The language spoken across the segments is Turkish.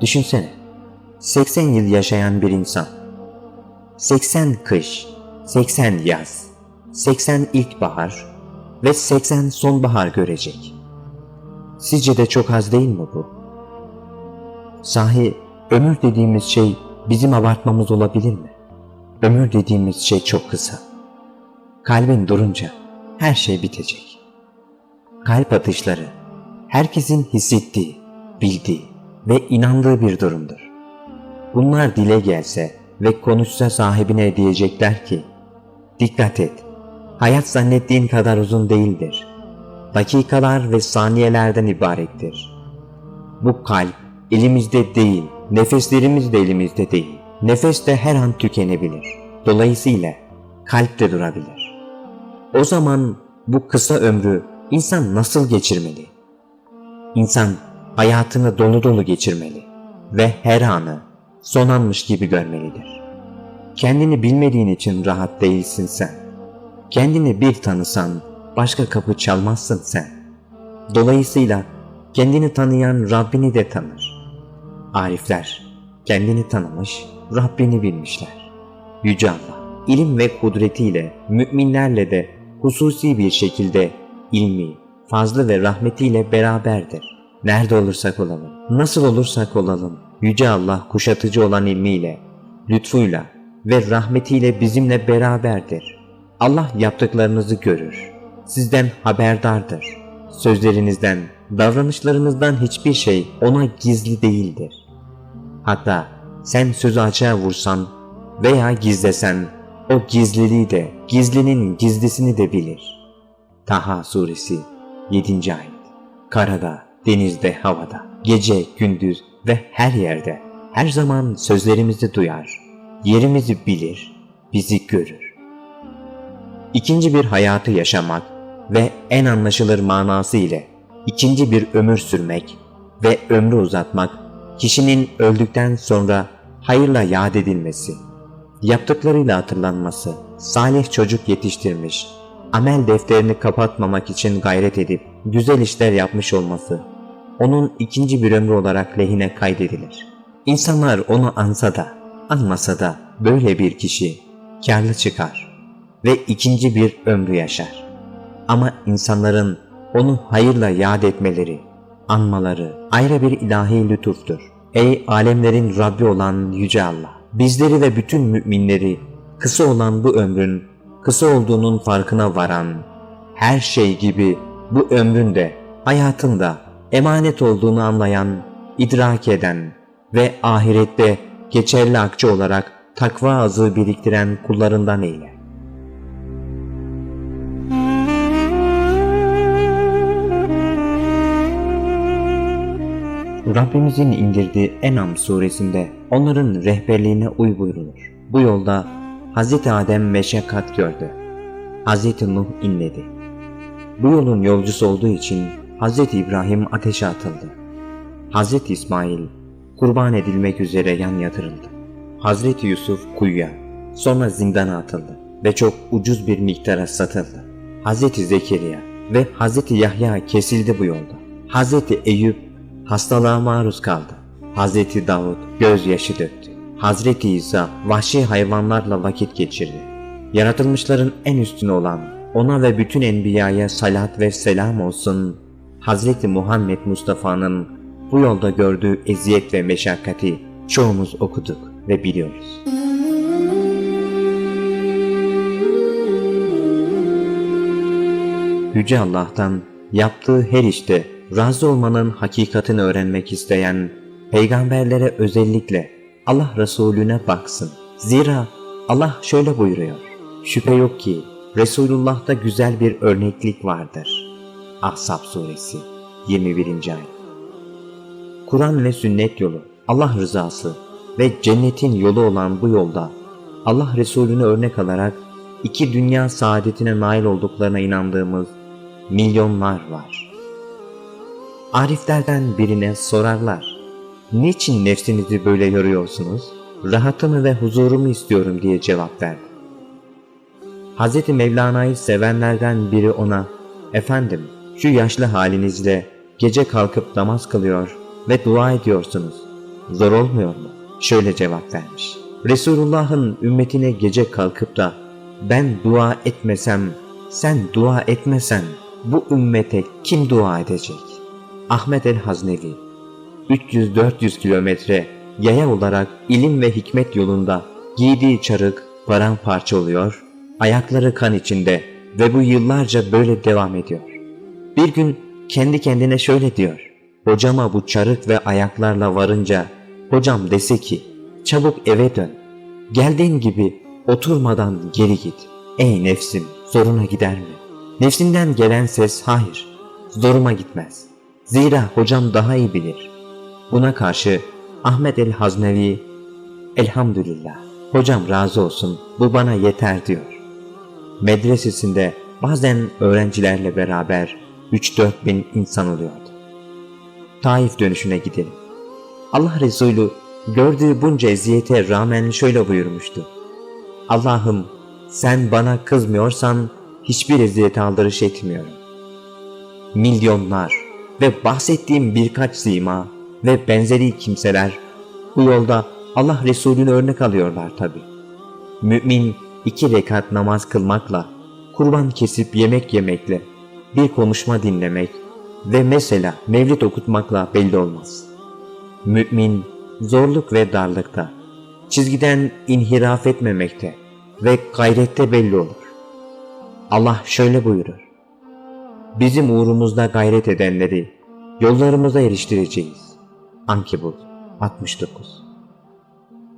Düşünsene. 80 yıl yaşayan bir insan. 80 kış, 80 yaz, 80 ilkbahar ve 80 sonbahar görecek. Sizce de çok az değil mi bu? Sahi ömür dediğimiz şey bizim abartmamız olabilir mi? Ömür dediğimiz şey çok kısa. Kalbin durunca her şey bitecek. Kalp atışları herkesin hissettiği, bildiği ve inandığı bir durumdur. Bunlar dile gelse ve konuşsa sahibine diyecekler ki, Dikkat et, hayat zannettiğin kadar uzun değildir. Dakikalar ve saniyelerden ibarettir. Bu kalp elimizde değil, nefeslerimiz de elimizde değil. Nefes de her an tükenebilir. Dolayısıyla kalp de durabilir. O zaman bu kısa ömrü insan nasıl geçirmeli? İnsan hayatını dolu dolu geçirmeli ve her anı son anmış gibi görmelidir. Kendini bilmediğin için rahat değilsin sen. Kendini bir tanısan başka kapı çalmazsın sen. Dolayısıyla kendini tanıyan Rabbini de tanır. Arifler kendini tanımış, Rabbini bilmişler. Yüce Allah ilim ve kudretiyle müminlerle de hususi bir şekilde ilmi, fazlı ve rahmetiyle beraberdir. Nerede olursak olalım, nasıl olursak olalım, Yüce Allah kuşatıcı olan ilmiyle, lütfuyla ve rahmetiyle bizimle beraberdir. Allah yaptıklarınızı görür, sizden haberdardır. Sözlerinizden, davranışlarınızdan hiçbir şey ona gizli değildir. Hatta sen sözü açığa vursan veya gizlesen o gizliliği de gizlinin gizlisini de bilir. Taha suresi 7. ayet. Karada, denizde, havada, gece, gündüz ve her yerde her zaman sözlerimizi duyar, yerimizi bilir, bizi görür. İkinci bir hayatı yaşamak ve en anlaşılır manası ile ikinci bir ömür sürmek ve ömrü uzatmak kişinin öldükten sonra hayırla yad edilmesi, yaptıklarıyla hatırlanması, salih çocuk yetiştirmiş, amel defterini kapatmamak için gayret edip güzel işler yapmış olması, onun ikinci bir ömrü olarak lehine kaydedilir. İnsanlar onu ansa da, anmasa da böyle bir kişi karlı çıkar ve ikinci bir ömrü yaşar. Ama insanların onu hayırla yad etmeleri, anmaları ayrı bir ilahi lütuftur. Ey alemlerin Rabbi olan Yüce Allah! Bizleri ve bütün müminleri kısa olan bu ömrün kısa olduğunun farkına varan, her şey gibi bu ömrün de hayatın da emanet olduğunu anlayan, idrak eden ve ahirette geçerli akçe olarak takva azığı biriktiren kullarından eyle. Rabbimizin indirdiği En'am suresinde onların rehberliğine uy buyrulur. Bu yolda Hz. Adem meşakkat gördü. Hz. Nuh inledi. Bu yolun yolcusu olduğu için Hz. İbrahim ateşe atıldı. Hz. İsmail kurban edilmek üzere yan yatırıldı. Hazreti Yusuf kuyuya, sonra zindana atıldı ve çok ucuz bir miktara satıldı. Hazreti Zekeriya ve Hazreti Yahya kesildi bu yolda. Hazreti Eyüp hastalığa maruz kaldı. Hazreti Davud gözyaşı döktü. Hazreti İsa vahşi hayvanlarla vakit geçirdi. Yaratılmışların en üstünü olan ona ve bütün enbiyaya salat ve selam olsun. Hazreti Muhammed Mustafa'nın bu yolda gördüğü eziyet ve meşakkati çoğumuz okuduk ve biliyoruz. Yüce Allah'tan yaptığı her işte razı olmanın hakikatini öğrenmek isteyen peygamberlere özellikle Allah Resulüne baksın. Zira Allah şöyle buyuruyor. Şüphe yok ki Resulullah'ta güzel bir örneklik vardır. Ahzab suresi 21. ayet. Kur'an ve sünnet yolu, Allah rızası ve cennetin yolu olan bu yolda Allah Resulüne örnek alarak iki dünya saadetine nail olduklarına inandığımız milyonlar var. Ariflerden birine sorarlar. Niçin nefsinizi böyle yoruyorsunuz? Rahatımı ve huzurumu istiyorum diye cevap verdi. Hz. Mevlana'yı sevenlerden biri ona, Efendim şu yaşlı halinizle gece kalkıp namaz kılıyor ve dua ediyorsunuz. zor olmuyor mu? Şöyle cevap vermiş. Resulullah'ın ümmetine gece kalkıp da ben dua etmesem, sen dua etmesen bu ümmete kim dua edecek? Ahmet el Haznevi 300-400 kilometre yaya olarak ilim ve hikmet yolunda giydiği çarık paramparça oluyor, ayakları kan içinde ve bu yıllarca böyle devam ediyor. Bir gün kendi kendine şöyle diyor. Hocama bu çarık ve ayaklarla varınca hocam dese ki çabuk eve dön. Geldiğin gibi oturmadan geri git. Ey nefsim zoruna gider mi? Nefsinden gelen ses hayır zoruma gitmez. Zira hocam daha iyi bilir. Buna karşı Ahmet el Haznevi elhamdülillah hocam razı olsun bu bana yeter diyor. Medresesinde bazen öğrencilerle beraber 3-4 bin insan oluyordu. Taif dönüşüne gidelim. Allah Resulü gördüğü bunca eziyete rağmen şöyle buyurmuştu. Allah'ım sen bana kızmıyorsan hiçbir eziyete aldırış etmiyorum. Milyonlar ve bahsettiğim birkaç zima ve benzeri kimseler bu yolda Allah Resulü'nü örnek alıyorlar tabi. Mümin iki rekat namaz kılmakla, kurban kesip yemek yemekle, bir konuşma dinlemek ve mesela mevlid okutmakla belli olmaz. Mümin zorluk ve darlıkta, çizgiden inhiraf etmemekte ve gayrette belli olur. Allah şöyle buyurur. Bizim uğrumuzda gayret edenleri yollarımıza eriştireceğiz. Ankebut 69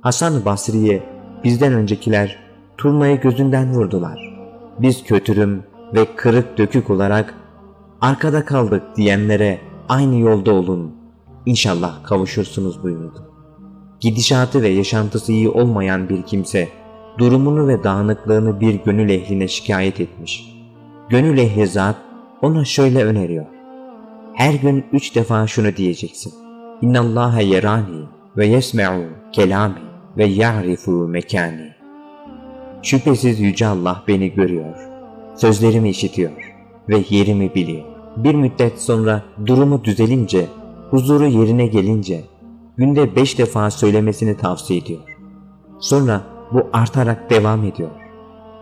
Hasan Basri'ye bizden öncekiler turnayı gözünden vurdular. Biz kötürüm ve kırık dökük olarak arkada kaldık diyenlere aynı yolda olun. İnşallah kavuşursunuz buyurdu. Gidişatı ve yaşantısı iyi olmayan bir kimse durumunu ve dağınıklığını bir gönül ehline şikayet etmiş. Gönül ehli zat ona şöyle öneriyor. Her gün üç defa şunu diyeceksin. Yerani ve yesme'u kelami ve ya'rifu mekani. Şüphesiz Yüce Allah beni görüyor, sözlerimi işitiyor ve yerimi biliyor. Bir müddet sonra durumu düzelince, huzuru yerine gelince, günde beş defa söylemesini tavsiye ediyor. Sonra bu artarak devam ediyor.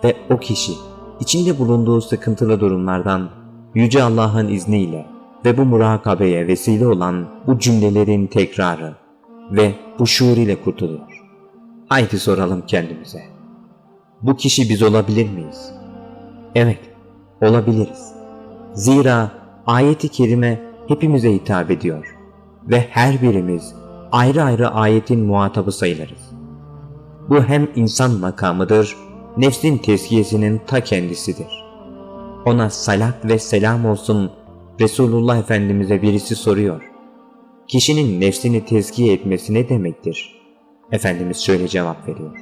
Ve o kişi içinde bulunduğu sıkıntılı durumlardan Yüce Allah'ın izniyle ve bu murakabeye vesile olan bu cümlelerin tekrarı ve bu şuur ile kurtuluyor. Haydi soralım kendimize. Bu kişi biz olabilir miyiz? Evet, olabiliriz. Zira ayeti kerime hepimize hitap ediyor ve her birimiz ayrı ayrı ayetin muhatabı sayılırız. Bu hem insan makamıdır, nefsin tezkiyesinin ta kendisidir. Ona salat ve selam olsun Resulullah Efendimiz'e birisi soruyor. Kişinin nefsini tezkiye etmesi ne demektir? Efendimiz şöyle cevap veriyor.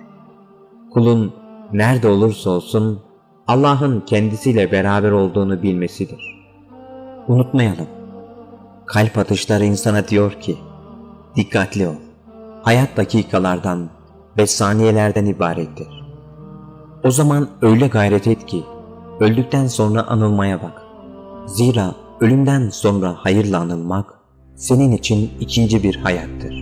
Kulun nerede olursa olsun Allah'ın kendisiyle beraber olduğunu bilmesidir. Unutmayalım. Kalp atışları insana diyor ki, dikkatli ol. Hayat dakikalardan ve saniyelerden ibarettir. O zaman öyle gayret et ki, öldükten sonra anılmaya bak. Zira ölümden sonra hayırla anılmak, senin için ikinci bir hayattır.